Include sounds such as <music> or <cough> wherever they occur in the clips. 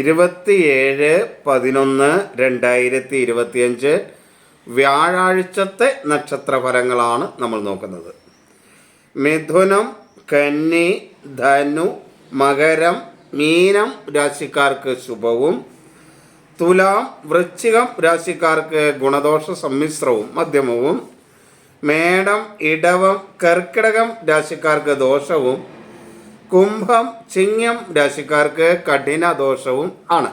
ഇരുപത്തിയേഴ് പതിനൊന്ന് രണ്ടായിരത്തി ഇരുപത്തിയഞ്ച് വ്യാഴാഴ്ചത്തെ നക്ഷത്ര ഫലങ്ങളാണ് നമ്മൾ നോക്കുന്നത്. മിഥുനം കന്നി ധനു മകരം മീനം രാശിക്കാർക്ക് ശുഭവും തുലാം വൃശ്ചികം രാശിക്കാർക്ക് ഗുണദോഷ സമ്മിശ്രവും മധ്യമവും മേടം ഇടവം കർക്കിടകം രാശിക്കാർക്ക് ദോഷവും കുംഭം ചിങ്ങം രാശിക്കാർക്ക് കഠിന ദോഷവും ആണ്.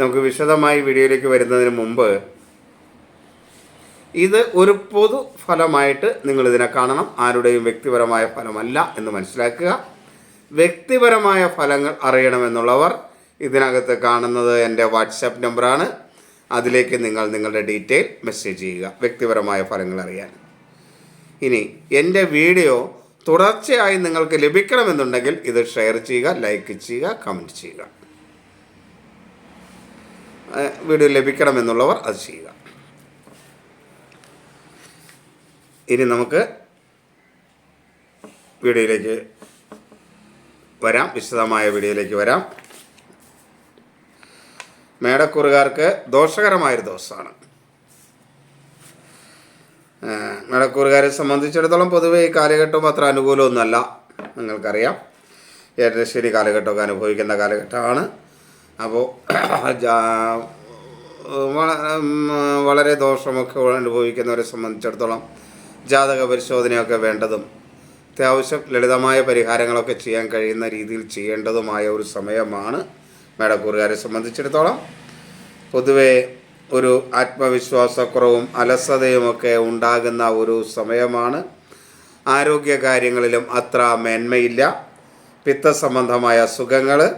നമുക്ക് വിശദമായി വീഡിയോയിലേക്ക് വരുന്നതിന് മുമ്പ് ഇത് ഒരു പൊതു ഫലമായിട്ട് നിങ്ങൾ ഇതിനെ കാണണം. ആരുടെയും വ്യക്തിപരമായ ഫലമല്ല എന്ന് മനസ്സിലാക്കുക. വ്യക്തിപരമായ ഫലങ്ങൾ അറിയണമെന്നുള്ളവർ ഇതിനകത്ത് കാണുന്നത് എന്റെ വാട്സാപ്പ് നമ്പറാണ്. അതിലേക്ക് നിങ്ങൾ നിങ്ങളുടെ ഡീറ്റെയിൽ മെസ്സേജ് ചെയ്യുക വ്യക്തിപരമായ ഫലങ്ങൾ അറിയാൻ. ഇനി എന്റെ വീഡിയോ തുടർച്ചയായി നിങ്ങൾക്ക് ലഭിക്കണമെന്നുണ്ടെങ്കിൽ ഇത് ഷെയർ ചെയ്യുക ലൈക്ക് ചെയ്യുക കമന്റ് ചെയ്യുക. വീഡിയോ ലഭിക്കണമെന്നുള്ളവർ അത് ചെയ്യുക. ഇനി നമുക്ക് വീഡിയോയിലേക്ക് വരാം. വിശദമായ വീഡിയോയിലേക്ക് വരാം. മേടക്കൂറുകാർക്ക് ദോഷകരമായൊരു ദിവസമാണ്. ഏഹ് സംബന്ധിച്ചിടത്തോളം പൊതുവേ ഈ കാലഘട്ടം അത്ര അനുകൂലമൊന്നുമല്ല. നിങ്ങൾക്കറിയാം. ഏറ്റശ്ശേരി കാലഘട്ടമൊക്കെ അനുഭവിക്കുന്ന കാലഘട്ടമാണ്. അപ്പോൾ <clears throat> വളരെ ദോഷമൊക്കെ അനുഭവിക്കുന്നവരെ സംബന്ധിച്ചിടത്തോളം ജാതക പരിശോധനയൊക്കെ വേണ്ടതും അത്യാവശ്യം ലളിതമായ പരിഹാരങ്ങളൊക്കെ ചെയ്യാൻ കഴിയുന്ന രീതിയിൽ ചെയ്യേണ്ടതുമായ ഒരു സമയമാണ് മേടക്കൂറുകാരെ സംബന്ധിച്ചിടത്തോളം. പൊതുവെ ഒരു ആത്മവിശ്വാസക്കുറവും അലസതയുമൊക്കെ ഉണ്ടാകുന്ന ഒരു സമയമാണ്. ആരോഗ്യ കാര്യങ്ങളിലും അത്ര മേന്മയില്ല. പിത്തസംബന്ധമായ അസുഖങ്ങൾ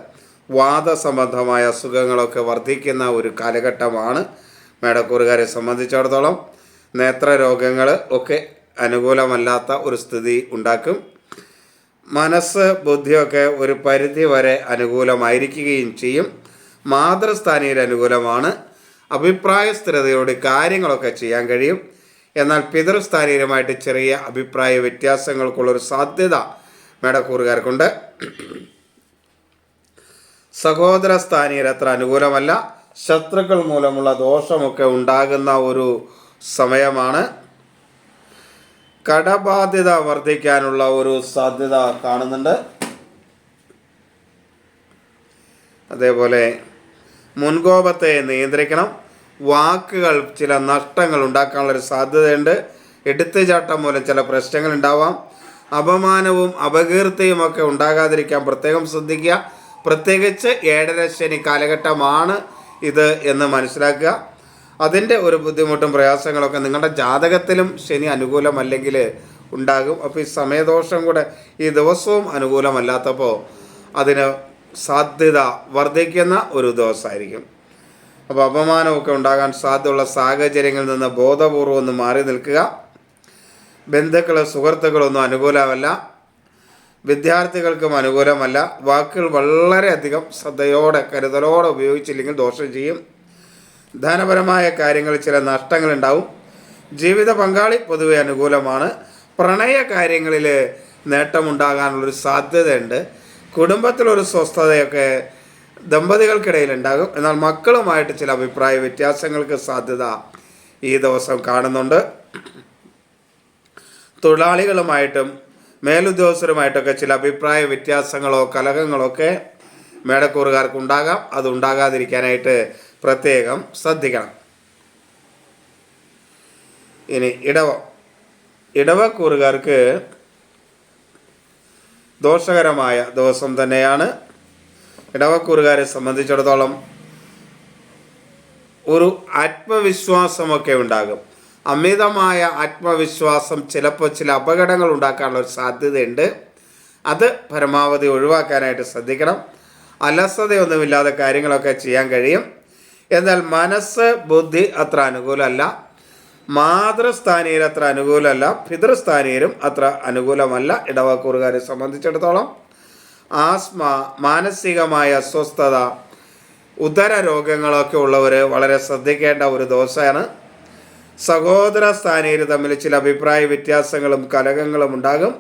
വാദസംബന്ധമായ അസുഖങ്ങളൊക്കെ വർദ്ധിക്കുന്ന ഒരു കാലഘട്ടമാണ് മേടക്കൂറുകാരെ സംബന്ധിച്ചിടത്തോളം. നേത്രരോഗങ്ങൾ ഒക്കെ അനുകൂലമല്ലാത്ത ഒരു സ്ഥിതി ഉണ്ടാക്കും. മനസ്സ് ബുദ്ധിയൊക്കെ ഒരു പരിധി വരെ അനുകൂലമായിരിക്കുകയും ചെയ്യും. മാതൃസ്ഥാനിയിൽ അനുകൂലമാണ്. അഭിപ്രായ സ്ഥിരതയോട് കാര്യങ്ങളൊക്കെ ചെയ്യാൻ കഴിയും. എന്നാൽ പിതൃസ്ഥാനീയമായിട്ട് ചെറിയ അഭിപ്രായ വ്യത്യാസങ്ങൾക്കുള്ളൊരു സാധ്യത മേടക്കൂറുകാർക്കുണ്ട്. സഹോദര സ്ഥാനീയർ അത്ര അനുകൂലമല്ല. ശത്രുക്കൾ മൂലമുള്ള ദോഷമൊക്കെ ഉണ്ടാകുന്ന ഒരു സമയമാണ്. കടബാധ്യത വർദ്ധിക്കാനുള്ള ഒരു സാധ്യത കാണുന്നുണ്ട്. അതേപോലെ മുൻകോപത്തെ നിയന്ത്രിക്കണം. വാക്കുകൾ ചില നഷ്ടങ്ങൾ ഉണ്ടാക്കാനുള്ളൊരു സാധ്യതയുണ്ട്. എടുത്തുചാട്ടം മൂലം ചില പ്രശ്നങ്ങൾ ഉണ്ടാവാം. അപമാനവും അപകീർത്തിയും ഒക്കെ ഉണ്ടാകാതിരിക്കാൻ പ്രത്യേകം ശ്രദ്ധിക്കുക. പ്രത്യേകിച്ച് ഏഴര ശനി കാലഘട്ടമാണ് ഇത് എന്ന് മനസ്സിലാക്കുക. അതിന്റെ ഒരു ബുദ്ധിമുട്ടും പ്രയാസങ്ങളൊക്കെ നിങ്ങളുടെ ജാതകത്തിലും ശനി അനുകൂലമല്ലെങ്കിൽ ഉണ്ടാകും. അപ്പോൾ ഈ സമയദോഷം കൂടെ ഈ ദിവസവും അനുകൂലമല്ലാത്തപ്പോൾ അതിന് സാധ്യത വർദ്ധിക്കുന്ന ഒരു ദിവസമായിരിക്കും. അപ്പോൾ അപമാനമൊക്കെ ഉണ്ടാകാൻ സാധ്യതയുള്ള സാഹചര്യങ്ങളിൽ നിന്ന് ബോധപൂർവം ഒന്ന് മാറി നിൽക്കുക. ബന്ധുക്കളോ സുഹൃത്തുക്കളോ ഒന്നും അനുകൂലമല്ല. വിദ്യാർത്ഥികൾക്കും അനുകൂലമല്ല. വാക്കുകൾ വളരെയധികം ശ്രദ്ധയോടെ കരുതലോടെ ഉപയോഗിച്ചില്ലെങ്കിൽ ദോഷം ചെയ്യും. ധനപരമായ കാര്യങ്ങളിൽ ചില നഷ്ടങ്ങളുണ്ടാവും. ജീവിത പങ്കാളി പൊതുവെ അനുകൂലമാണ്. പ്രണയ കാര്യങ്ങളിൽ നേട്ടമുണ്ടാകാനുള്ളൊരു സാധ്യതയുണ്ട്. കുടുംബത്തിലൊരു സ്വസ്ഥതയൊക്കെ ദമ്പതികൾക്കിടയിൽ ഉണ്ടാകും എന്നാൽ മക്കളുമായിട്ട് ചില അഭിപ്രായ വ്യത്യാസങ്ങൾക്ക് സാധ്യത ഈ ദിവസം കാണുന്നുണ്ട്. തൊഴിലാളികളുമായിട്ടും മേലുദ്യോഗസ്ഥരുമായിട്ടൊക്കെ ചില അഭിപ്രായ വ്യത്യാസങ്ങളോ കലഹങ്ങളോ ഒക്കെ മേടക്കൂറുകാർക്ക് ഉണ്ടാകാം അത് ഉണ്ടാകാതിരിക്കാനായിട്ട് പ്രത്യേകം ശ്രദ്ധിക്കണം. ഇനി ഇടവ ഇടവക്കൂറുകാർക്ക് ദോഷകരമായ ദിവസം തന്നെയാണ്. ഇടവക്കൂറുകാരെ സംബന്ധിച്ചിടത്തോളം ഒരു ആത്മവിശ്വാസമൊക്കെ ഉണ്ടാകും. അമിതമായ ആത്മവിശ്വാസം ചിലപ്പോൾ ചില അപകടങ്ങൾ ഉണ്ടാക്കാനുള്ള ഒരു സാധ്യതയുണ്ട്. അത് പരമാവധി ഒഴിവാക്കാനായിട്ട് ശ്രദ്ധിക്കണം. അലസതയൊന്നുമില്ലാതെ കാര്യങ്ങളൊക്കെ ചെയ്യാൻ കഴിയും. എന്നാൽ മനസ്സ് ബുദ്ധി അത്ര അനുകൂലമല്ല. മാതൃസ്ഥാനീയർ അത്ര അനുകൂലമല്ല. പിതൃസ്ഥാനീയരും അത്ര അനുകൂലമല്ല ഇടവക്കൂറുകാരെ സംബന്ധിച്ചിടത്തോളം. ആസ്മ മാനസികമായ അസ്വസ്ഥത ഉദര രോഗങ്ങളൊക്കെ ഉള്ളവർ വളരെ ശ്രദ്ധിക്കേണ്ട ഒരു ദോഷമാണ് സഹോദര സ്ഥാനീയർ തമ്മിൽ ചില അഭിപ്രായ വ്യത്യാസങ്ങളും കലഹങ്ങളും ഉണ്ടാകും.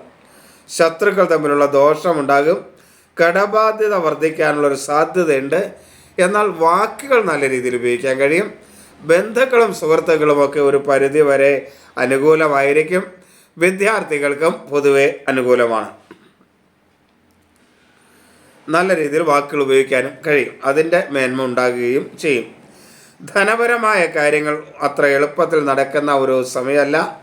ശത്രുക്കൾ തമ്മിലുള്ള ദോഷമുണ്ടാകും കടബാധ്യത വർദ്ധിക്കാനുള്ളൊരു സാധ്യതയുണ്ട്. എന്നാൽ വാക്കുകൾ നല്ല രീതിയിൽ ഉപയോഗിക്കാൻ കഴിയും. ബന്ധുക്കളും സുഹൃത്തുക്കളുമൊക്കെ ഒരു പരിധി വരെ അനുകൂലമായിരിക്കും. വിദ്യാർത്ഥികൾക്കും പൊതുവെ അനുകൂലമാണ്. നല്ല രീതിയിൽ വാക്കുകൾ ഉപയോഗിക്കാനും കഴിയും. അതിന്റെ മേന്മ ഉണ്ടാകുകയും ചെയ്യും. ധനപരമായ കാര്യങ്ങൾ അത്ര എളുപ്പത്തിൽ നടക്കുന്ന ഒരു സമയമല്ല.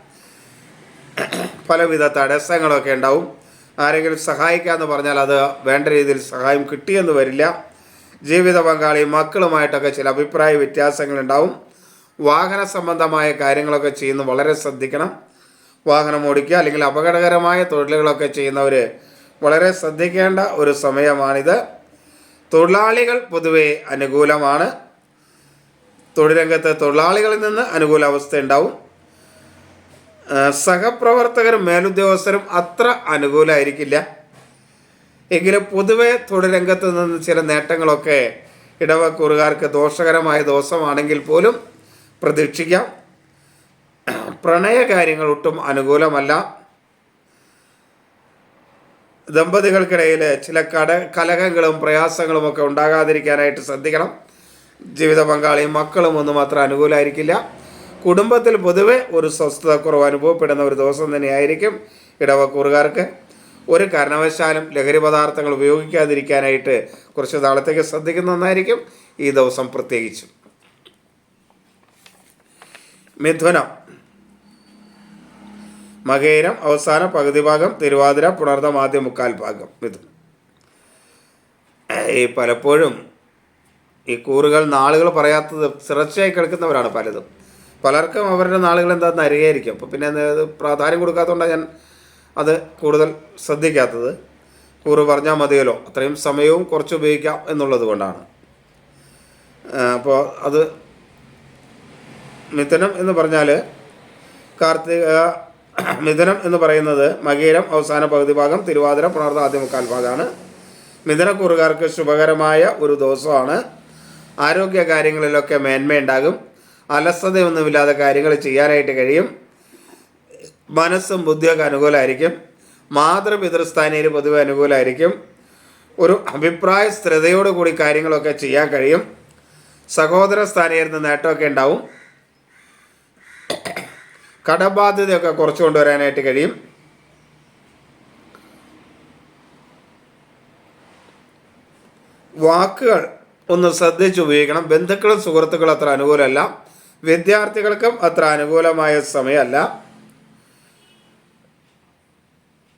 പലവിധ തടസ്സങ്ങളൊക്കെ ഉണ്ടാവും. ആരെങ്കിലും സഹായിക്കാമെന്ന് പറഞ്ഞാൽ അത് വേണ്ട രീതിയിൽ സഹായം കിട്ടിയെന്ന് വരില്ല. ജീവിത പങ്കാളി മക്കളുമായിട്ടൊക്കെ ചില അഭിപ്രായ വ്യത്യാസങ്ങളുണ്ടാവും വാഹന സംബന്ധമായ കാര്യങ്ങളൊക്കെ ചെയ്യുന്നത് വളരെ ശ്രദ്ധിക്കണം. വാഹനം ഓടിക്കുക അല്ലെങ്കിൽ അപകടകരമായ തൊഴിലുകളൊക്കെ ചെയ്യുന്നവർ വളരെ ശ്രദ്ധിക്കേണ്ട ഒരു സമയമാണിത്. തൊഴിലാളികൾ പൊതുവെ അനുകൂലമാണ്. തൊഴിലംഗത്ത് തൊഴിലാളികളിൽ നിന്ന് അനുകൂല അവസ്ഥ ഉണ്ടാവും സഹപ്രവർത്തകരും മേലുദ്യോഗസ്ഥരും അത്ര അനുകൂലമായിരിക്കില്ല എങ്കിലും പൊതുവെ തൊഴിലംഗത്ത് നിന്ന് ചില നേട്ടങ്ങളൊക്കെ ഇടവക്കൂറുകാർക്ക് ദോഷകരമായ ദോഷമാണെങ്കിൽ പോലും പ്രതീക്ഷിക്കാം. പ്രണയ കാര്യങ്ങൾ ഒട്ടും അനുകൂലമല്ല. ദമ്പതികൾക്കിടയിൽ ചില കട കലഹങ്ങളും പ്രയാസങ്ങളും ഒക്കെ ഉണ്ടാകാതിരിക്കാനായിട്ട് ശ്രദ്ധിക്കണം. ജീവിത പങ്കാളിയും മക്കളും ഒന്നും അത്ര അനുകൂലമായിരിക്കില്ല കുടുംബത്തിൽ പൊതുവെ ഒരു സ്വസ്ഥത കുറവ് അനുഭവപ്പെടുന്ന ഒരു ദിവസം തന്നെയായിരിക്കും ഇടവക്കൂറുകാർക്ക്. ഒരു കാരണവശാലും ലഹരി പദാർത്ഥങ്ങൾ ഉപയോഗിക്കാതിരിക്കാനായിട്ട് കുറച്ച് നാളത്തേക്ക് ശ്രദ്ധിക്കുന്ന ഒന്നായിരിക്കും ഈ ദിവസം പ്രത്യേകിച്ചും. മിഥുനം. മകേരം അവസാന പകുതി ഭാഗം തിരുവാതിര പുണർന്ന ആദ്യ മുക്കാൽ ഭാഗം. ഇത്. ഈ പലപ്പോഴും ഈ കൂറുകൾ നാളുകൾ പറയാത്തത് തുടർച്ചയായി കിടക്കുന്നവരാണ് പലതും. പലർക്കും അവരുടെ നാളുകൾ എന്താണെന്ന് അറിയായിരിക്കും. അപ്പോൾ പിന്നെ അത് പ്രാധാന്യം കൊടുക്കാത്തതുകൊണ്ടാണ് ഞാൻ അത് കൂടുതൽ ശ്രദ്ധിക്കാത്തത്. കൂറ് പറഞ്ഞാൽ മതിയല്ലോ. അത്രയും സമയവും കുറച്ച് ഉപയോഗിക്കാം എന്നുള്ളത് കൊണ്ടാണ്. അപ്പോൾ അത് മിഥുനം എന്ന് പറഞ്ഞാൽ കാർത്തിക <clears throat> മിഥുനം എന്ന് പറയുന്നത് മകീരം അവസാന പകുതി ഭാഗം തിരുവാതിര പുണർന്ന ആദ്യ മുക്കാൽ ഭാഗമാണ്. മിഥുനക്കൂറുകാർക്ക് ശുഭകരമായ ഒരു ദിവസമാണ്. ആരോഗ്യ കാര്യങ്ങളിലൊക്കെ മേന്മയുണ്ടാകും. അലസതയൊന്നുമില്ലാതെ കാര്യങ്ങൾ ചെയ്യാനായിട്ട് കഴിയും. മനസ്സും ബുദ്ധിയൊക്കെ അനുകൂലമായിരിക്കും മാതൃപിതൃസ്ഥാനീയർ പൊതുവെ അനുകൂലമായിരിക്കും ഒരു അഭിപ്രായ സ്ഥിരതയോടുകൂടി കാര്യങ്ങളൊക്കെ ചെയ്യാൻ കഴിയും. സഹോദര സ്ഥാനീയരിൽ നിന്ന് നേട്ടമൊക്കെ ഉണ്ടാവും. കടബാധ്യതയൊക്കെ കുറച്ചു കൊണ്ടുവരാനായിട്ട് കഴിയും. വാക്കുകൾ ഒന്ന് ശ്രദ്ധിച്ച് ഉപയോഗിക്കണം. ബന്ധുക്കളും സുഹൃത്തുക്കളും അത്ര അനുകൂലമല്ല. വിദ്യാർത്ഥികൾക്കും അത്ര അനുകൂലമായ സമയമല്ല.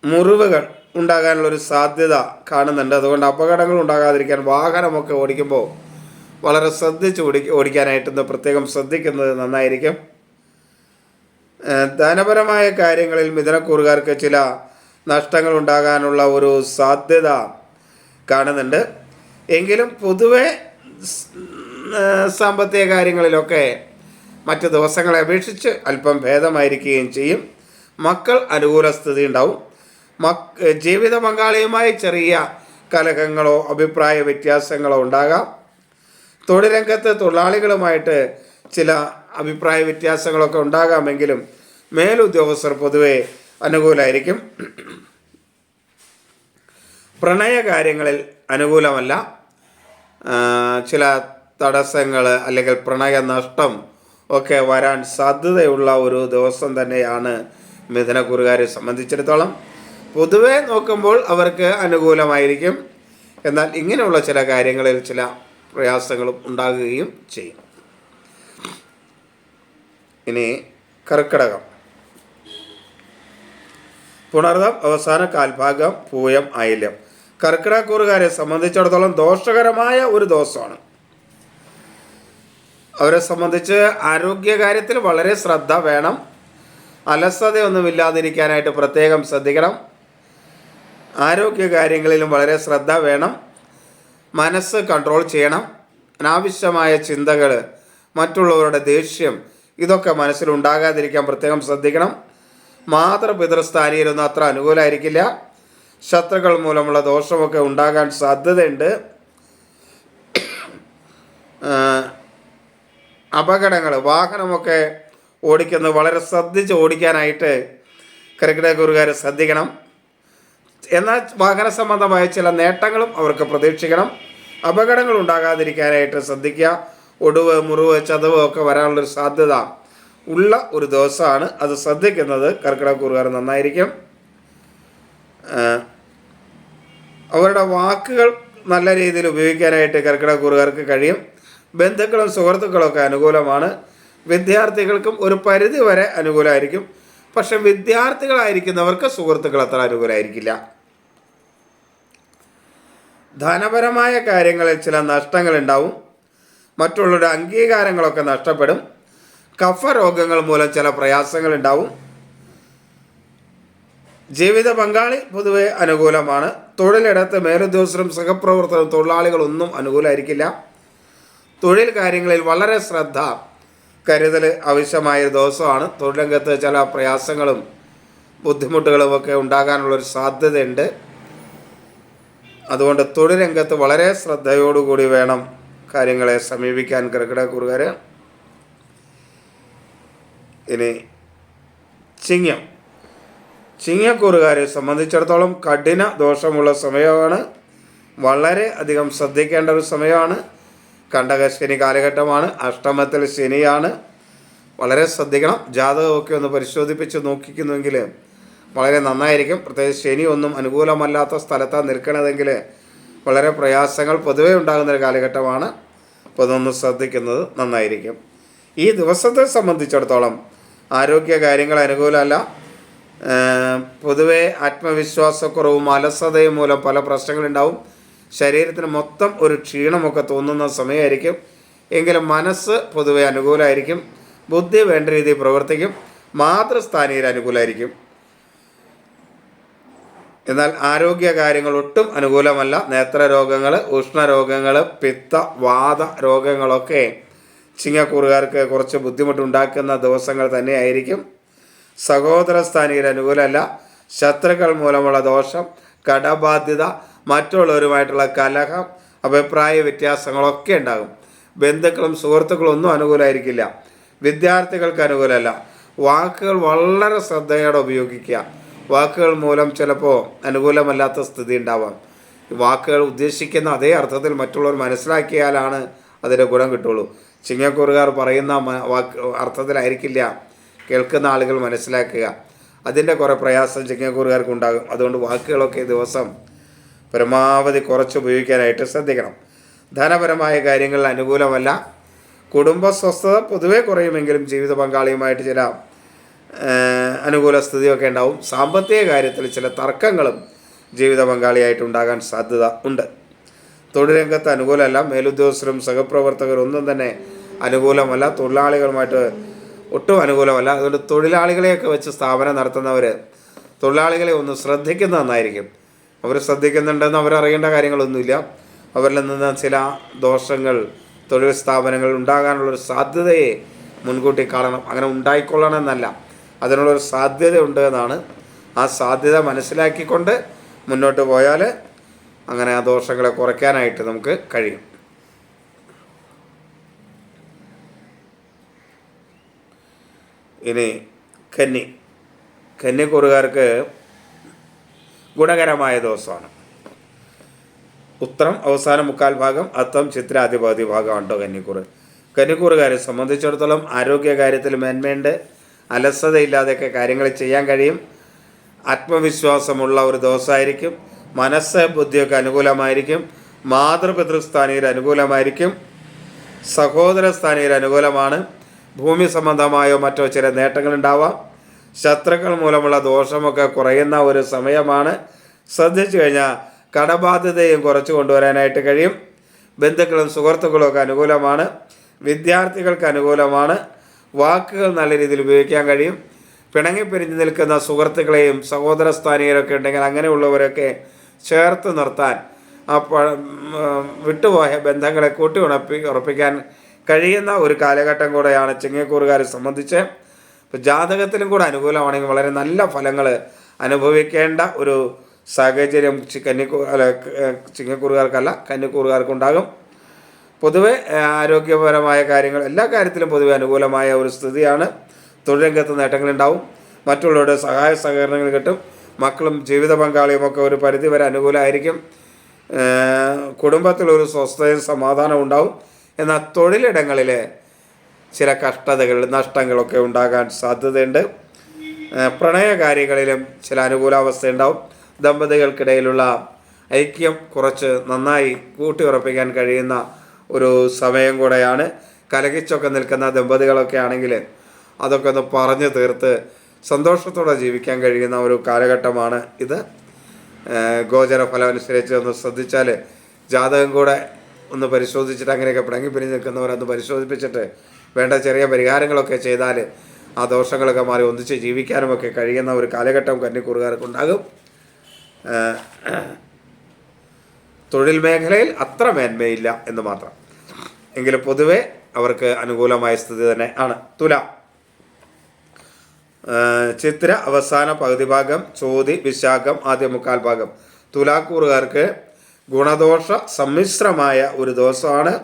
മുറിവുകൾ ഉണ്ടാകാനുള്ളൊരു സാധ്യത കാണുന്നുണ്ട്. അതുകൊണ്ട് അപകടങ്ങൾ ഉണ്ടാകാതിരിക്കാൻ വാഹനമൊക്കെ ഓടിക്കുമ്പോൾ വളരെ ശ്രദ്ധിച്ച് ഓടി ഓടിക്കാനായിട്ടൊന്ന് പ്രത്യേകം ശ്രദ്ധിക്കുന്നത് നന്നായിരിക്കും. ധനപരമായ കാര്യങ്ങളിൽ മിഥുനക്കൂറുകാർക്ക് ചില നഷ്ടങ്ങൾ ഉണ്ടാകാനുള്ള ഒരു സാധ്യത കാണുന്നുണ്ട്. എങ്കിലും പൊതുവെ സാമ്പത്തിക കാര്യങ്ങളിലൊക്കെ മറ്റ് ദിവസങ്ങളെ അപേക്ഷിച്ച് അല്പം ഭേദമായിരിക്കുകയും ചെയ്യും. മക്കൾ അനുകൂല സ്ഥിതി ഉണ്ടാവും. മക് ജീവിത പങ്കാളിയുമായി ചെറിയ കലഹങ്ങളോ അഭിപ്രായ വ്യത്യാസങ്ങളോ ഉണ്ടാകാം. തൊഴിലംഗത്ത് തൊഴിലാളികളുമായിട്ട് ചില അഭിപ്രായ വ്യത്യാസങ്ങളൊക്കെ ഉണ്ടാകാമെങ്കിലും മേലുദ്യോഗസ്ഥർ പൊതുവെ അനുകൂലമായിരിക്കും പ്രണയ കാര്യങ്ങളിൽ അനുകൂലമല്ല. ചില തടസ്സങ്ങൾ അല്ലെങ്കിൽ പ്രണയ നഷ്ടം ഒക്കെ വരാൻ സാധ്യതയുള്ള ഒരു ദിവസം തന്നെയാണ് മിഥുനക്കുറുകാരെ സംബന്ധിച്ചിടത്തോളം. പൊതുവെ നോക്കുമ്പോൾ അവർക്ക് അനുകൂലമായിരിക്കും. എന്നാൽ ഇങ്ങനെയുള്ള ചില കാര്യങ്ങളിൽ ചില പ്രയാസങ്ങളും ഉണ്ടാകുകയും ചെയ്യും. ഇനി കർക്കിടകം. പുണർദം അവസാന കാൽഭാഗം പൂയം ആയില്യം കർക്കിടകൂറുകാരെ സംബന്ധിച്ചിടത്തോളം ദോഷകരമായ ഒരു ദോഷമാണ് അവരെ സംബന്ധിച്ച് ആരോഗ്യകാര്യത്തിൽ വളരെ ശ്രദ്ധ വേണം. അലസതയൊന്നുമില്ലാതിരിക്കാനായിട്ട് പ്രത്യേകം ശ്രദ്ധിക്കണം. ആരോഗ്യ കാര്യങ്ങളിലും വളരെ ശ്രദ്ധ വേണം. മനസ്സ് കൺട്രോൾ ചെയ്യണം. അനാവശ്യമായ ചിന്തകൾ മറ്റുള്ളവരുടെ ദേഷ്യം ഇതൊക്കെ മനസ്സിലുണ്ടാകാതിരിക്കാൻ പ്രത്യേകം ശ്രദ്ധിക്കണം. മാതൃപിതൃസ്ഥാനീയരൊന്നും അത്ര അനുകൂലമായിരിക്കില്ല ശത്രുക്കൾ മൂലമുള്ള ദോഷമൊക്കെ ഉണ്ടാകാൻ സാധ്യതയുണ്ട്. അപകടങ്ങൾ വാഹനമൊക്കെ ഓടിക്കുന്നത് വളരെ ശ്രദ്ധിച്ച് ഓടിക്കാനായിട്ട് കർക്കിടകക്കുറുകാർ ശ്രദ്ധിക്കണം. എന്നാൽ വാഹന സംബന്ധമായ ചില നേട്ടങ്ങളും അവർക്ക് പ്രതീക്ഷിക്കണം. അപകടങ്ങൾ ഉണ്ടാകാതിരിക്കാനായിട്ട് ശ്രദ്ധിക്കുക. ഒടിവ് മുറിവ് ചതവ് ഒക്കെ വരാനുള്ളൊരു സാധ്യത ഉള്ള ഒരു ദിവസമാണ് അത് ശ്രദ്ധിക്കുന്നത്. കർക്കിടകൂറുകാർ നന്നായിരിക്കും. അവരുടെ വാക്കുകൾ നല്ല രീതിയിൽ ഉപയോഗിക്കാനായിട്ട് കർക്കിടകൂറുകാർക്ക് കഴിയും. ബന്ധുക്കളും സുഹൃത്തുക്കളും ഒക്കെ അനുകൂലമാണ്. വിദ്യാർത്ഥികൾക്കും ഒരു പരിധി വരെ അനുകൂലമായിരിക്കും. പക്ഷെ വിദ്യാർത്ഥികളായിരിക്കുന്നവർക്ക് സുഹൃത്തുക്കൾ അത്ര അനുകൂലമായിരിക്കില്ല. ധനപരമായ കാര്യങ്ങളിൽ ചില നഷ്ടങ്ങൾ ഉണ്ടാവും മറ്റുള്ളവരുടെ അംഗീകാരങ്ങളൊക്കെ നഷ്ടപ്പെടും. കഫ രോഗങ്ങൾ മൂലം ചില പ്രയാസങ്ങൾ ഉണ്ടാവും ജീവിത പങ്കാളി പൊതുവെ അനുകൂലമാണ്. തൊഴിലിടത്ത് മേലുദ്യോഗസ്ഥരും സഹപ്രവർത്തകരും തൊഴിലാളികളൊന്നും അനുകൂലമായിരിക്കില്ല. തൊഴിൽ കാര്യങ്ങളിൽ വളരെ ശ്രദ്ധ കരുതൽ ആവശ്യമായ ഒരു ദിവസമാണ്. തൊഴിലംഗത്ത് ചില പ്രയാസങ്ങളും ബുദ്ധിമുട്ടുകളും ഒക്കെ ഉണ്ടാകാനുള്ളൊരു സാധ്യതയുണ്ട്. അതുകൊണ്ട് തൊഴിലംഗത്ത് വളരെ ശ്രദ്ധയോടുകൂടി വേണം കാര്യങ്ങളെ സമീപിക്കാൻ കർക്കിടകൂറുകാർ ഇനി ചിങ്ങം. ചിങ്ങക്കൂറുകാരെ സംബന്ധിച്ചിടത്തോളം കഠിന ദോഷമുള്ള സമയമാണ്. വളരെ അധികം ശ്രദ്ധിക്കേണ്ട ഒരു സമയമാണ്. കണ്ടക ശനി കാലഘട്ടമാണ്. അഷ്ടമത്തിൽ ശനിയാണ്. വളരെ ശ്രദ്ധിക്കണം. ജാതകമൊക്കെ ഒന്ന് പരിശോധിപ്പിച്ച് നോക്കിക്കുന്നുവെങ്കിൽ വളരെ നന്നായിരിക്കും. പ്രത്യേകിച്ച് ശനി ഒന്നും അനുകൂലമല്ലാത്ത സ്ഥലത്താണ് നിൽക്കണതെങ്കിൽ വളരെ പ്രയാസങ്ങൾ പൊതുവേ ഉണ്ടാകുന്ന ഒരു കാലഘട്ടമാണ്. അപ്പോൾ അതൊന്ന് ശ്രദ്ധിക്കുന്നത് നന്നായിരിക്കും. ഈ ദിവസത്തെ സംബന്ധിച്ചിടത്തോളം ആരോഗ്യ കാര്യങ്ങൾ അനുകൂലമല്ല. പൊതുവേ ആത്മവിശ്വാസക്കുറവും അലസതയും മൂലം പല പ്രശ്നങ്ങളുണ്ടാവും. ശരീരത്തിന് മൊത്തം ഒരു ക്ഷീണമൊക്കെ തോന്നുന്ന സമയമായിരിക്കും. എങ്കിലും മനസ്സ് പൊതുവെ അനുകൂലമായിരിക്കും. ബുദ്ധി വേണ്ട രീതിയിൽ പ്രവർത്തിക്കും. മാതൃസ്ഥാനീയർ അനുകൂലമായിരിക്കും. എന്നാൽ ആരോഗ്യ കാര്യങ്ങൾ ഒട്ടും അനുകൂലമല്ല. നേത്രരോഗങ്ങൾ ഉഷ്ണരോഗങ്ങൾ പിത്ത വാത രോഗങ്ങളൊക്കെ ചിങ്ങക്കൂറുകാർക്ക് കുറച്ച് ബുദ്ധിമുട്ടുണ്ടാക്കുന്ന ദിവസങ്ങൾ തന്നെയായിരിക്കും. സഹോദര സ്ഥാനീയർ അനുകൂലമല്ല. ശത്രുക്കൾ മൂലമുള്ള ദോഷം കടബാധ്യത മറ്റുള്ളവരുമായിട്ടുള്ള കലഹം അഭിപ്രായ വ്യത്യാസങ്ങളൊക്കെ ഉണ്ടാകും. ബന്ധുക്കളും സുഹൃത്തുക്കളും ഒന്നും അനുകൂലമായിരിക്കില്ല. വിദ്യാർത്ഥികൾക്ക് അനുകൂലമല്ല. വാക്കുകൾ വളരെ ശ്രദ്ധയോടെ ഉപയോഗിക്കുക. വാക്കുകൾ മൂലം ചിലപ്പോൾ അനുകൂലമല്ലാത്ത സ്ഥിതി ഉണ്ടാവാം. വാക്കുകൾ ഉദ്ദേശിക്കുന്ന അതേ അർത്ഥത്തിൽ മറ്റുള്ളവർ മനസ്സിലാക്കിയാലാണ് അതിന്റെ ഗുണം കിട്ടുള്ളൂ. ചിങ്ങക്കൂറുകാർ പറയുന്ന വാക്ക് അർത്ഥത്തിലായിരിക്കില്ല. കേൾക്കുന്ന ആളുകൾ മനസ്സിലാക്കുക. അതിന്റെ കുറേ പ്രയാസം ചിങ്ങക്കൂറുകാർക്ക് ഉണ്ടാകും. അതുകൊണ്ട് വാക്കുകളൊക്കെ ദിവസം പരമാവധി കുറച്ച് ഉപയോഗിക്കാനായിട്ട് ശ്രദ്ധിക്കണം. ധനപരമായ കാര്യങ്ങളിൽ അനുകൂലമല്ല. കുടുംബ സ്വസ്ഥത പൊതുവെ കുറയുമെങ്കിലും ജീവിത പങ്കാളിയുമായിട്ട് ചില അനുകൂല സ്ഥിതിയൊക്കെ ഉണ്ടാവും. സാമ്പത്തിക കാര്യത്തിൽ ചില തർക്കങ്ങളും ജീവിത പങ്കാളിയായിട്ട് ഉണ്ടാകാൻ സാധ്യത ഉണ്ട്. തൊഴിൽ രംഗത്ത് അനുകൂലമല്ല. മേലുദ്യോഗസ്ഥരും സഹപ്രവർത്തകരും ഒന്നും തന്നെ അനുകൂലമല്ല. തൊഴിലാളികളുമായിട്ട് ഒട്ടും അനുകൂലമല്ല. അതുകൊണ്ട് തൊഴിലാളികളെയൊക്കെ വെച്ച് സ്ഥാപനം നടത്തുന്നവർ തൊഴിലാളികളെ ഒന്ന് ശ്രദ്ധിക്കുന്നത് നന്നായിരിക്കും. അവർ ശ്രദ്ധിക്കുന്നുണ്ടെന്ന് അവരറിയേണ്ട കാര്യങ്ങളൊന്നുമില്ല. അവരിൽ നിന്ന് ചില ദോഷങ്ങൾ തൊഴിൽ സ്ഥാപനങ്ങൾ ഉണ്ടാകാനുള്ളൊരു സാധ്യതയെ മുൻകൂട്ടി കാണണം. അങ്ങനെ ഉണ്ടായിക്കൊള്ളണമെന്നല്ല അതിനുള്ളൊരു സാധ്യതയുണ്ട് എന്നാണ് ആ സാധ്യത മനസ്സിലാക്കിക്കൊണ്ട് മുന്നോട്ട് പോയാൽ അങ്ങനെ ആ ദോഷങ്ങളെ കുറയ്ക്കാനായിട്ട് നമുക്ക് കഴിയും. ഇനി കന്നി. കന്നി കന്നിക്കൂറുകാർക്ക് ഗുണകരമായ ദിവസമാണ്. ഉത്തരം അവസാന മുക്കാൽ ഭാഗം അത്തം ചിത്ര ആദ്യപാതി ഭാഗമാണ് കേട്ടോ കന്നിക്കൂറ്? കന്നിക്കൂറുകാരെ സംബന്ധിച്ചിടത്തോളം ആരോഗ്യ കാര്യത്തിൽ മേന്മയുണ്ട്. അലസതയില്ലാതെയൊക്കെ കാര്യങ്ങൾ ചെയ്യാൻ കഴിയും. ആത്മവിശ്വാസമുള്ള ഒരു ദിവസമായിരിക്കും. മനസ്സ് ബുദ്ധിയൊക്കെ അനുകൂലമായിരിക്കും. മാതൃപിതൃസ്ഥാനീയർ അനുകൂലമായിരിക്കും. സഹോദര സ്ഥാനീയർ അനുകൂലമാണ്. ഭൂമി സംബന്ധമായോ മറ്റോ ചില നേട്ടങ്ങളുണ്ടാവാം. ശത്രുക്കൾ മൂലമുള്ള ദോഷമൊക്കെ കുറയുന്ന ഒരു സമയമാണ്. ശ്രദ്ധിച്ചു കഴിഞ്ഞാൽ കടബാധ്യതയും കുറച്ച് കൊണ്ടുവരാനായിട്ട് കഴിയും. ബന്ധുക്കളും സുഹൃത്തുക്കളും ഒക്കെ അനുകൂലമാണ്. വിദ്യാർത്ഥികൾക്ക് അനുകൂലമാണ്. വാക്കുകൾ നല്ല രീതിയിൽ ഉപയോഗിക്കാൻ കഴിയും. പിണങ്ങി പിരിഞ്ഞു നിൽക്കുന്ന സുഹൃത്തുക്കളെയും സഹോദര സ്ഥാനീയരൊക്കെ ഉണ്ടെങ്കിൽ അങ്ങനെയുള്ളവരൊക്കെ ചേർത്ത് നിർത്താൻ ആ വിട്ടുപോയ ബന്ധങ്ങളെ കൂട്ടി ഉണപ്പി ഉറപ്പിക്കാൻ കഴിയുന്ന ഒരു കാലഘട്ടം കൂടെയാണ് ചിങ്ങക്കൂറുകാരെ സംബന്ധിച്ച്. ഇപ്പോൾ ജാതകത്തിലും കൂടെ അനുകൂലമാണെങ്കിൽ വളരെ നല്ല ഫലങ്ങൾ അനുഭവിക്കേണ്ട ഒരു സാഹചര്യം കന്നിക്കൂ അല്ല ചിങ്ങക്കൂറുകാർക്കല്ല കന്നിക്കൂറുകാർക്കുണ്ടാകും പൊതുവെ ആരോഗ്യപരമായ കാര്യങ്ങൾ എല്ലാ കാര്യത്തിലും പൊതുവെ അനുകൂലമായ ഒരു സ്ഥിതിയാണ്. തൊഴിൽ രംഗത്ത് നേട്ടങ്ങളുണ്ടാവും. മറ്റുള്ളവരുടെ സഹായ സഹകരണങ്ങൾ കിട്ടും. മക്കളും ജീവിത പങ്കാളിയും ഒക്കെ ഒരു പരിധി വരെ അനുകൂലമായിരിക്കും. കുടുംബത്തിലൊരു സ്വസ്ഥതയും സമാധാനവും ഉണ്ടാവും. എന്നാൽ തൊഴിലിടങ്ങളിൽ ചില കഷ്ടതകൾ നഷ്ടങ്ങളൊക്കെ ഉണ്ടാകാൻ സാധ്യതയുണ്ട്. പ്രണയ പ്രണയകാര്യങ്ങളിലും ചില അനുകൂലാവസ്ഥ ഉണ്ടാവും ദമ്പതികൾക്കിടയിലുള്ള ഐക്യം കുറച്ച് നന്നായി കൂട്ടിയുറപ്പിക്കാൻ കഴിയുന്ന ഒരു സമയം കൂടെയാണ്. കലകിച്ചൊക്കെ നിൽക്കുന്ന ദമ്പതികളൊക്കെ ആണെങ്കിൽ അതൊക്കെ ഒന്ന് പറഞ്ഞു തീർത്ത് സന്തോഷത്തോടെ ജീവിക്കാൻ കഴിയുന്ന ഒരു കാലഘട്ടമാണ് ഇത്. ഗോചര ഫലം അനുസരിച്ച് ഒന്ന് ശ്രദ്ധിച്ചാൽ ജാതകം കൂടെ ഒന്ന് പരിശോധിച്ചിട്ട് അങ്ങനെയൊക്കെ പിണങ്ങി പിരിഞ്ഞ് നിൽക്കുന്നവരൊന്ന് പരിശോധിപ്പിച്ചിട്ട് വേണ്ട ചെറിയ പരിഹാരങ്ങളൊക്കെ ചെയ്താൽ ആ ദോഷങ്ങളൊക്കെ മാറി ഒന്നിച്ച് ജീവിക്കാനുമൊക്കെ കഴിയുന്ന ഒരു കാലഘട്ടം കന്നിക്കൂറുകാർക്ക് ഉണ്ടാകും ഏഹ് തൊഴിൽ മേഖലയിൽ അത്ര മേന്മയില്ല എന്ന് മാത്രം. എങ്കിലും പൊതുവെ അവർക്ക് അനുകൂലമായ സ്ഥിതി തന്നെ ആണ്. തുല. ചിത്ര അവസാന പകുതി ഭാഗം ചോതി വിശാഖം ആദ്യ മുക്കാൽ ഭാഗം. തുലാക്കൂറുകാർക്ക് ഗുണദോഷ സമ്മിശ്രമായ ഒരു ദോഷമാണ്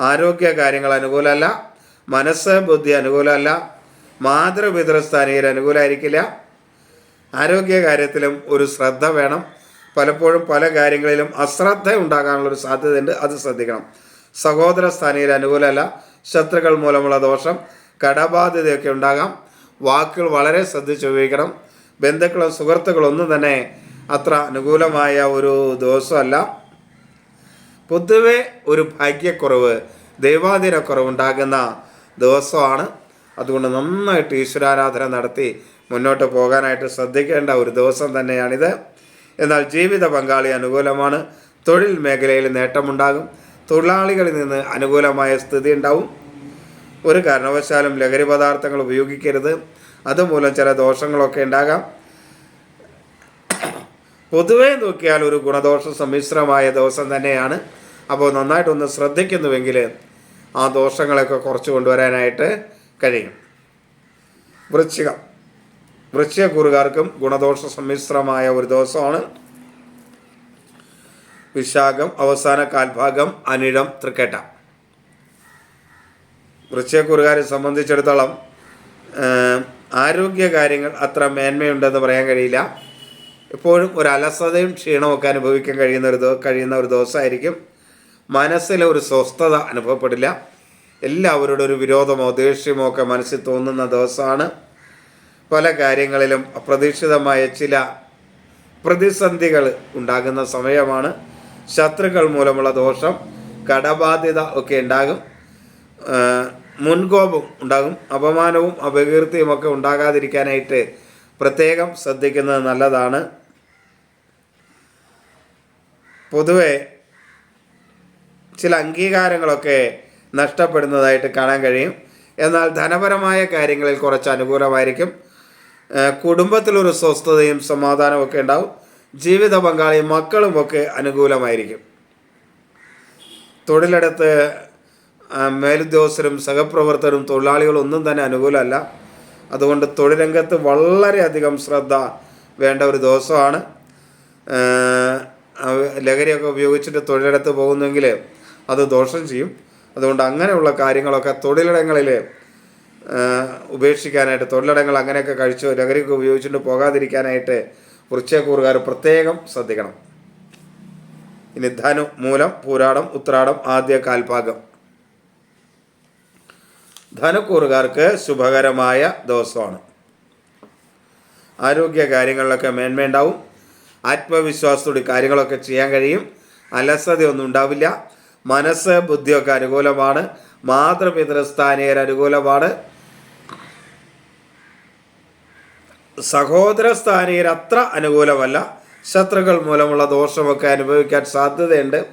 ആരോഗ്യ കാര്യങ്ങൾ അനുകൂലമല്ല മനസ്സ് ബുദ്ധി അനുകൂലമല്ല മാതൃപിതൃസ്ഥാനീയർ അനുകൂലമായിരിക്കില്ല. ആരോഗ്യ കാര്യത്തിലും ഒരു ശ്രദ്ധ വേണം. പലപ്പോഴും പല കാര്യങ്ങളിലും അശ്രദ്ധ ഉണ്ടാകാനുള്ളൊരു സാധ്യതയുണ്ട് അത് ശ്രദ്ധിക്കണം. സഹോദര സ്ഥാനിയിൽ അനുകൂലമല്ല. ശത്രുക്കൾ മൂലമുള്ള ദോഷം കടബാധ്യതയൊക്കെ ഉണ്ടാകാം. വാക്കുകൾ വളരെ ശ്രദ്ധിച്ച് ഉപയോഗിക്കണം. ബന്ധുക്കളും സുഹൃത്തുക്കളും ഒന്നും തന്നെ അത്ര അനുകൂലമായ ഒരു ദിവസമല്ല പൊതുവെ ഒരു ഭാഗ്യക്കുറവ് ദൈവാധീനക്കുറവ് ഉണ്ടാകുന്ന ദിവസമാണ് അതുകൊണ്ട് നന്നായിട്ട് ഈശ്വരാരാധന നടത്തി മുന്നോട്ട് പോകാനായിട്ട് ശ്രദ്ധിക്കേണ്ട ഒരു ദിവസം തന്നെയാണിത്. എന്നാൽ ജീവിത പങ്കാളി അനുകൂലമാണ്. തൊഴിൽ മേഖലയിൽ നേട്ടമുണ്ടാകും. തൊഴിലാളികളിൽ നിന്ന് അനുകൂലമായ സ്ഥിതി ഉണ്ടാവും. ഒരു കാരണവശാലും ലഹരി പദാർത്ഥങ്ങൾ ഉപയോഗിക്കരുത്. അതുമൂലം ചില ദോഷങ്ങളൊക്കെ ഉണ്ടാകാം. പൊതുവേ നോക്കിയാൽ ഒരു ഗുണദോഷ സമ്മിശ്രമായ ദിവസം തന്നെയാണ്. അപ്പോൾ നന്നായിട്ടൊന്ന് ശ്രദ്ധിക്കുന്നുവെങ്കിൽ ആ ദോഷങ്ങളൊക്കെ കുറച്ച് കൊണ്ടുവരാനായിട്ട് കഴിയും. വൃശ്ചികം. വൃശ്ചികക്കുറുകാർക്കും ഗുണദോഷ സമ്മിശ്രമായ ഒരു ദിവസമാണ്. വിശാഖം അവസാന കാൽഭാഗം അനിഴം തൃക്കേട്ട. വൃശ്ചികക്കുറുകാരെ സംബന്ധിച്ചിടത്തോളം ആരോഗ്യ കാര്യങ്ങൾ അത്ര മേന്മയുണ്ടെന്ന് പറയാൻ കഴിയില്ല. എപ്പോഴും ഒരു അലസതയും ക്ഷീണമൊക്കെ അനുഭവിക്കാൻ കഴിയുന്ന ഒരു കഴിയുന്ന ഒരു ദിവസമായിരിക്കും. മനസ്സിൽ ഒരു സ്വസ്ഥത അനുഭവപ്പെടില്ല. എല്ലാവരോടും ഒരു വിരോധമോ ദേഷ്യമോ ഒക്കെ മനസ്സിൽ തോന്നുന്ന ദിവസമാണ്. പല കാര്യങ്ങളിലും അപ്രതീക്ഷിതമായ ചില പ്രതിസന്ധികൾ ഉണ്ടാകുന്ന സമയമാണ്. ശത്രുക്കൾ മൂലമുള്ള ദോഷം കടബാധ്യത ഒക്കെ ഉണ്ടാകും. മുൻകോപം ഉണ്ടാകും. അപമാനവും അപകീർത്തിയും ഒക്കെ ഉണ്ടാകാതിരിക്കാനായിട്ട് പ്രത്യേകം ശ്രദ്ധിക്കുന്നത് നല്ലതാണ്. പൊതുവെ ചില അംഗീകാരങ്ങളൊക്കെ നഷ്ടപ്പെടുന്നതായിട്ട് കാണാൻ കഴിയും. എന്നാൽ ധനപരമായ കാര്യങ്ങളിൽ കുറച്ച് അനുകൂലമായിരിക്കും. കുടുംബത്തിലൊരു സ്വസ്ഥതയും സമാധാനവും ഒക്കെ ഉണ്ടാവും. ജീവിത പങ്കാളിയും മക്കളുമൊക്കെ അനുകൂലമായിരിക്കും. തൊഴിലിടത്ത് മേലുദ്യോഗസ്ഥരും സഹപ്രവർത്തകരും തൊഴിലാളികളും ഒന്നും തന്നെ അനുകൂലമല്ല. അതുകൊണ്ട് തൊഴിൽ രംഗത്ത് വളരെയധികം ശ്രദ്ധ വേണ്ട ഒരു ദിവസമാണ്. ലഹരിയൊക്കെ ഉപയോഗിച്ചിട്ട് തൊഴിലിടത്ത് പോകുന്നെങ്കിൽ അത് ദോഷം ചെയ്യും. അതുകൊണ്ട് അങ്ങനെയുള്ള കാര്യങ്ങളൊക്കെ തൊഴിലിടങ്ങളിൽ ഉപേക്ഷിക്കാനായിട്ട് തൊഴിലിടങ്ങൾ അങ്ങനെയൊക്കെ കഴിച്ചു ലഹരിയൊക്കെ ഉപയോഗിച്ചിട്ട് പോകാതിരിക്കാനായിട്ട് വൃശ്ചയക്കൂറുകാർ പ്രത്യേകം ശ്രദ്ധിക്കണം. ഇനി ധനു മൂലം പൂരാടം ഉത്രാടം ആദ്യ കാൽഭാഗം. ധനുക്കൂറുകാർക്ക് ശുഭകരമായ ദിവസമാണ്. ആരോഗ്യ കാര്യങ്ങളിലൊക്കെ മേന്മയുണ്ടാവും ആത്മവിശ്വാസത്തോടെ കാര്യങ്ങളൊക്കെ ചെയ്യാൻ കഴിയും. അലസതയൊന്നും ഉണ്ടാവില്ല. മനസ്സ് ബുദ്ധിയൊക്കെ അനുകൂലമാണ്. മാതൃപിതൃസ്ഥാനീയർ അനുകൂലമാണ്. സഹോദര സ്ഥാനീയർ അത്ര അനുകൂലമല്ല. ശത്രുക്കൾ മൂലമുള്ള ദോഷമൊക്കെ അനുഭവിക്കാൻ സാധ്യതയുണ്ട്.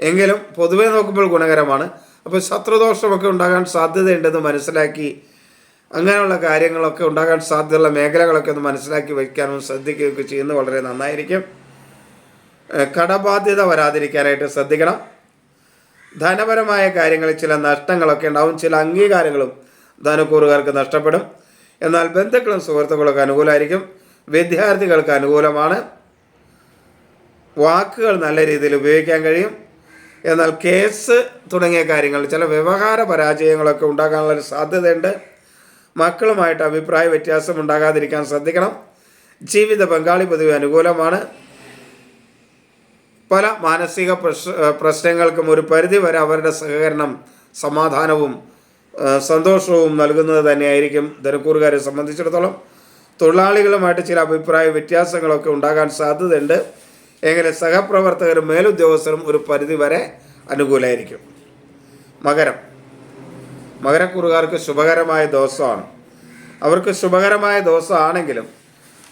എങ്കിലും പൊതുവേ നോക്കുമ്പോൾ ഗുണകരമാണ്. അപ്പോൾ ശത്രുദോഷമൊക്കെ ഉണ്ടാകാൻ സാധ്യതയുണ്ടെന്ന് മനസ്സിലാക്കി അങ്ങനെയുള്ള കാര്യങ്ങളൊക്കെ ഉണ്ടാകാൻ സാധ്യതയുള്ള മേഖലകളൊക്കെ ഒന്ന് മനസ്സിലാക്കി വയ്ക്കാനും ശ്രദ്ധിക്കുകയൊക്കെ ചെയ്യുന്നത് വളരെ നന്നായിരിക്കും. കടബാധ്യത വരാതിരിക്കാനായിട്ട് ശ്രദ്ധിക്കണം. ധനപരമായ കാര്യങ്ങളിൽ ചില നഷ്ടങ്ങളൊക്കെ ഉണ്ടാവും. ചില അംഗീകാരങ്ങളും ധനക്കൂറുകാർക്ക് നഷ്ടപ്പെടും. എന്നാൽ ബന്ധുക്കളും സുഹൃത്തുക്കളൊക്കെ അനുകൂലമായിരിക്കും. വിദ്യാർത്ഥികൾക്ക് അനുകൂലമാണ്. വാക്കുകൾ നല്ല രീതിയിൽ ഉപയോഗിക്കാൻ കഴിയും. എന്നാൽ കേസ് തുടങ്ങിയ കാര്യങ്ങൾ ചില വ്യവഹാര പരാജയങ്ങളൊക്കെ ഉണ്ടാകാനുള്ളൊരു സാധ്യതയുണ്ട്. മക്കളുമായിട്ട് അഭിപ്രായ വ്യത്യാസം ഉണ്ടാകാതിരിക്കാൻ ശ്രദ്ധിക്കണം. ജീവിത പങ്കാളി പൊതുവെ അനുകൂലമാണ്. പല മാനസിക പ്രശ് പ്രശ്നങ്ങൾക്കും ഒരു പരിധി വരെ അവരുടെ സഹകരണം സമാധാനവും സന്തോഷവും നൽകുന്നത് തന്നെയായിരിക്കും ധനക്കൂറുകാരെ സംബന്ധിച്ചിടത്തോളം. തൊഴിലാളികളുമായിട്ട് ചില അഭിപ്രായ വ്യത്യാസങ്ങളൊക്കെ ഉണ്ടാകാൻ സാധ്യതയുണ്ട്. എങ്ങനെ സഹപ്രവർത്തകരും മേലുദ്യോഗസ്ഥരും ഒരു പരിധി വരെ അനുകൂലമായിരിക്കും മകരം. മകരക്കൂറുകാർക്ക് ശുഭകരമായ ദിവസമാണ്. അവർക്ക് ശുഭകരമായ ദിവസമാണെങ്കിലും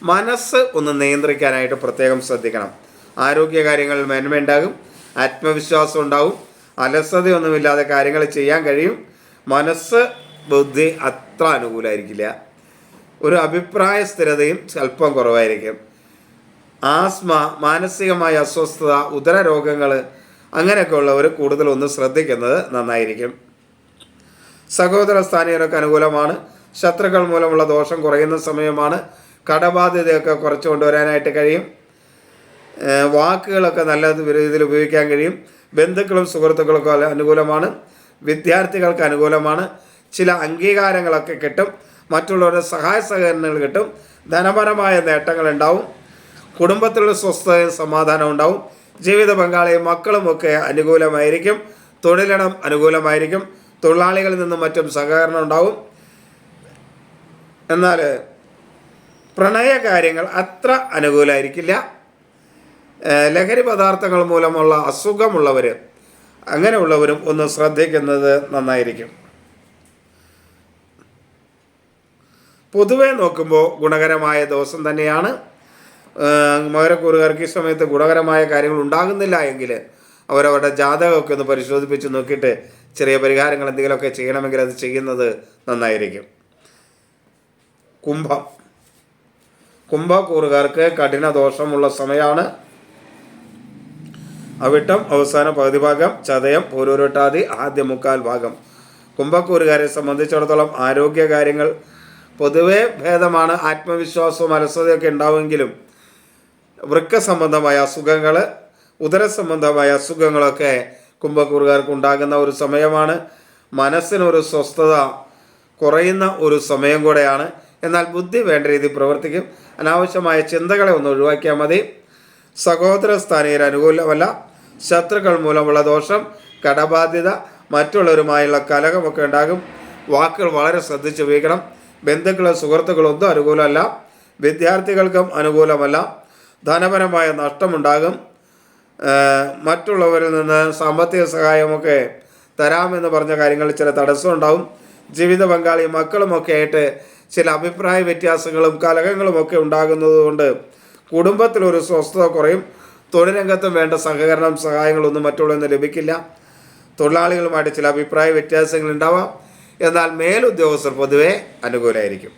മനസ്സ് ഒന്ന് നിയന്ത്രിക്കാനായിട്ട് പ്രത്യേകം ശ്രദ്ധിക്കണം. ആരോഗ്യ ആരോഗ്യകാര്യങ്ങളിൽ മേന്മയുണ്ടാകും ആത്മവിശ്വാസം ഉണ്ടാകും അലസതയൊന്നുമില്ലാതെ കാര്യങ്ങൾ ചെയ്യാൻ കഴിയും. മനസ്സ് ബുദ്ധി അത്ര അനുകൂലമായിരിക്കില്ല ഒരു അഭിപ്രായ സ്ഥിരതയും അല്പം കുറവായിരിക്കും. ആസ്മ മാനസികമായ അസ്വസ്ഥത ഉദര രോഗങ്ങൾ അങ്ങനെയൊക്കെ ഉള്ളവർ കൂടുതലൊന്ന് ശ്രദ്ധിക്കുന്നത് നന്നായിരിക്കും. സഹോദര സ്ഥാനീയർക്ക് അനുകൂലമാണ്. ശത്രുക്കൾ മൂലമുള്ള ദോഷം കുറയുന്ന സമയമാണ് കടബാധ്യതയൊക്കെ കുറച്ച് കൊണ്ടുവരാനായിട്ട് കഴിയും. വാക്കുകളൊക്കെ നല്ല രീതിയിൽ ഉപയോഗിക്കാൻ കഴിയും. ബന്ധുക്കളും സുഹൃത്തുക്കളൊക്കെ അനുകൂലമാണ്. വിദ്യാർത്ഥികൾക്ക് അനുകൂലമാണ്. ചില അംഗീകാരങ്ങളൊക്കെ കിട്ടും. മറ്റുള്ളവരുടെ സഹായ സഹകരണങ്ങൾ കിട്ടും. ധനപരമായ നേട്ടങ്ങൾ ഉണ്ടാവും. കുടുംബത്തിലുള്ള സ്വസ്ഥതയും സമാധാനം ഉണ്ടാവും. ജീവിത പങ്കാളിയും മക്കളുമൊക്കെ അനുകൂലമായിരിക്കും. തൊഴിലിടം അനുകൂലമായിരിക്കും. തൊഴിലാളികളിൽ നിന്നും മറ്റും സഹകരണം ഉണ്ടാവും. എന്നാൽ പ്രണയ കാര്യങ്ങൾ അത്ര അനുകൂലമായിരിക്കില്ല. ലഹരി പദാർത്ഥങ്ങൾ മൂലമുള്ള അസുഖമുള്ളവർ അങ്ങനെയുള്ളവരും ഒന്ന് ശ്രദ്ധിക്കുന്നത് നന്നായിരിക്കും. പൊതുവെ നോക്കുമ്പോൾ ഗുണകരമായ ദിവസം തന്നെയാണ്. മകരക്കൂറുകാർക്ക് ഈ സമയത്ത് ഗുണകരമായ കാര്യങ്ങൾ ഉണ്ടാകുന്നില്ല എങ്കിൽ അവരവരുടെ ജാതകമൊക്കെ ഒന്ന് പരിശോധിപ്പിച്ച് നോക്കിയിട്ട് ചെറിയ പരിഹാരങ്ങൾ എന്തെങ്കിലുമൊക്കെ ചെയ്യണമെങ്കിൽ അത് ചെയ്യുന്നത് നന്നായിരിക്കും. കുംഭം. കുംഭക്കൂറുകാർക്ക് കഠിന ദോഷമുള്ള സമയമാണ് അവിട്ടം അവസാന പകുതി ഭാഗം ചതയം പൂരൂരട്ടാതി ആദ്യ മുക്കാൽ ഭാഗം. കുംഭക്കൂറുകാരെ സംബന്ധിച്ചിടത്തോളം ആരോഗ്യകാര്യങ്ങൾ പൊതുവെ ഭേദമാണ്. ആത്മവിശ്വാസവും അലസതയൊക്കെ ഉണ്ടാവുമെങ്കിലും വൃക്ക സംബന്ധമായ അസുഖങ്ങൾ ഉദര സംബന്ധമായ അസുഖങ്ങളൊക്കെ കുംഭക്കൂറുകാർക്ക് ഉണ്ടാകുന്ന ഒരു സമയമാണ്. മനസ്സിനൊരു സ്വസ്ഥത കുറയുന്ന ഒരു സമയം കൂടെയാണ്. എന്നാൽ ബുദ്ധി വേണ്ട രീതിയിൽ പ്രവർത്തിക്കും. അനാവശ്യമായ ചിന്തകളെ ഒന്ന് ഒഴിവാക്കിയാൽ മതി. സഹോദര സ്ഥാനീയർ അനുകൂലമല്ല. ശത്രുക്കൾ മൂലമുള്ള ദോഷം കടബാധ്യത മറ്റുള്ളവരുമായുള്ള കലഹമൊക്കെ ഉണ്ടാകും. വാക്കുകൾ വളരെ ശ്രദ്ധിച്ച് ഉപയോഗിക്കണം. ബന്ധുക്കളും സുഹൃത്തുക്കളും ഒന്നും അനുകൂലമല്ല. വിദ്യാർത്ഥികൾക്കും അനുകൂലമല്ല. ധനപരമായ നഷ്ടമുണ്ടാകും. മറ്റുള്ളവരിൽ നിന്ന് സാമ്പത്തിക സഹായമൊക്കെ തരാമെന്ന് പറഞ്ഞ കാര്യങ്ങളിൽ ചില തടസ്സമുണ്ടാവും ജീവിത പങ്കാളി മക്കളുമൊക്കെ ആയിട്ട് ചില അഭിപ്രായ വ്യത്യാസങ്ങളും കലഹങ്ങളുമൊക്കെ ഉണ്ടാകുന്നതുകൊണ്ട് കുടുംബത്തിലൊരു സ്വസ്ഥത കുറയും. തൊഴിൽ രംഗത്തും വേണ്ട സഹകരണം സഹായങ്ങളൊന്നും മറ്റുള്ള ലഭിക്കില്ല. തൊഴിലാളികളുമായിട്ട് ചില അഭിപ്രായ വ്യത്യാസങ്ങൾ ഉണ്ടാവാം. എന്നാൽ മേലുദ്യോഗസ്ഥർ പൊതുവെ അനുകൂലമായിരിക്കും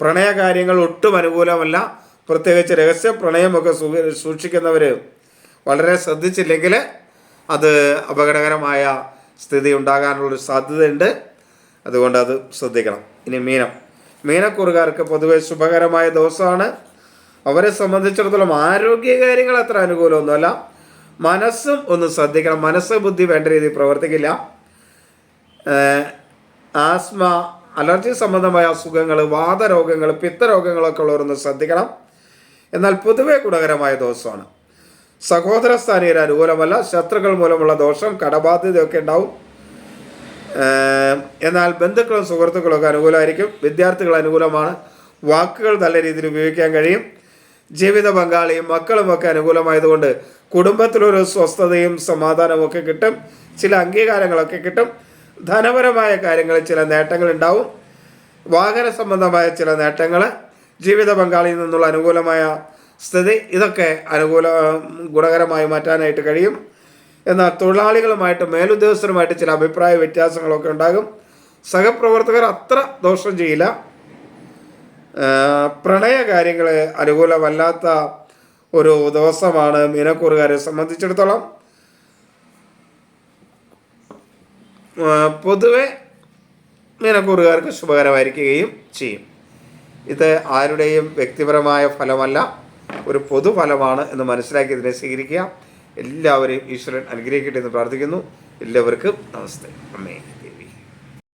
പ്രണയകാര്യങ്ങൾ ഒട്ടും അനുകൂലമല്ല. പ്രത്യേകിച്ച് രഹസ്യ പ്രണയമൊക്കെ സൂക്ഷിക്കുന്നവർ വളരെ ശ്രദ്ധിച്ചില്ലെങ്കിൽ അത് അപകടകരമായ സ്ഥിതി ഉണ്ടാകാനുള്ളൊരു സാധ്യതയുണ്ട്. അതുകൊണ്ട് അത് ശ്രദ്ധിക്കണം. ഇനി മീനം. മീനക്കുറുകാർക്ക് പൊതുവെ ശുഭകരമായ ദിവസമാണ്. അവരെ സംബന്ധിച്ചിടത്തോളം ആരോഗ്യ കാര്യങ്ങൾ അത്ര അനുകൂലമൊന്നുമല്ല. മനസ്സും ഒന്ന് ശ്രദ്ധിക്കണം. മനസ്സ് ബുദ്ധി വേണ്ട രീതിയിൽ പ്രവർത്തിക്കില്ല. ആസ്മ അലർജി സംബന്ധമായ അസുഖങ്ങൾ വാതരോഗങ്ങൾ പിത്തരോഗങ്ങളൊക്കെ ഉള്ളവരൊന്ന് ശ്രദ്ധിക്കണം. എന്നാൽ പൊതുവെ ഗുണകരമായ ദോഷമാണ് സഹോദര സ്ഥാനീയർ അനുകൂലമല്ല. ശത്രുക്കൾ മൂലമുള്ള ദോഷം കടബാധ്യതയൊക്കെ ഉണ്ടാവും. എന്നാൽ ബന്ധുക്കളും സുഹൃത്തുക്കളും ഒക്കെ അനുകൂലമായിരിക്കും. വിദ്യാർത്ഥികൾ അനുകൂലമാണ്. വാക്കുകൾ നല്ല രീതിയിൽ ഉപയോഗിക്കാൻ കഴിയും. ജീവിത പങ്കാളിയും മക്കളും ഒക്കെ അനുകൂലമായതുകൊണ്ട് കുടുംബത്തിലൊരു സ്വസ്ഥതയും സമാധാനവും ഒക്കെ കിട്ടും. ചില അംഗീകാരങ്ങളൊക്കെ കിട്ടും. ധനപരമായ കാര്യങ്ങളിൽ ചില നേട്ടങ്ങൾ ഉണ്ടാവും. വാഹന സംബന്ധമായ ചില നേട്ടങ്ങൾ ജീവിത പങ്കാളിയിൽ നിന്നുള്ള അനുകൂലമായ സ്ഥിതി ഇതൊക്കെ അനുകൂല ഗുണകരമായി മാറ്റാനായിട്ട് കഴിയും. എന്നാൽ തൊഴിലാളികളുമായിട്ട് മേലുദ്യോഗസ്ഥരുമായിട്ട് ചില അഭിപ്രായ വ്യത്യാസങ്ങളൊക്കെ ഉണ്ടാകും. സഹപ്രവർത്തകർ അത്ര ദോഷം ചെയ്യില്ല. പ്രണയ കാര്യങ്ങൾ അനുകൂലമല്ലാത്ത ഒരു ദിവസമാണ് മീനക്കൂറുകാരെ സംബന്ധിച്ചിടത്തോളം. പൊതുവെ മീനക്കൂറുകാർക്ക് ശുഭകരമായിരിക്കുകയും ചെയ്യും. ഇത് ആരുടെയും വ്യക്തിപരമായ ഫലമല്ല ഒരു പൊതുഫലമാണ് എന്ന് മനസ്സിലാക്കി ഇതിനെ സ്വീകരിക്കുക. എല്ലാവരെയും ഈശ്വരൻ അനുഗ്രഹിക്കട്ടെ എന്ന് പ്രാർത്ഥിക്കുന്നു. എല്ലാവർക്കും നമസ്തേ. അമ്മേ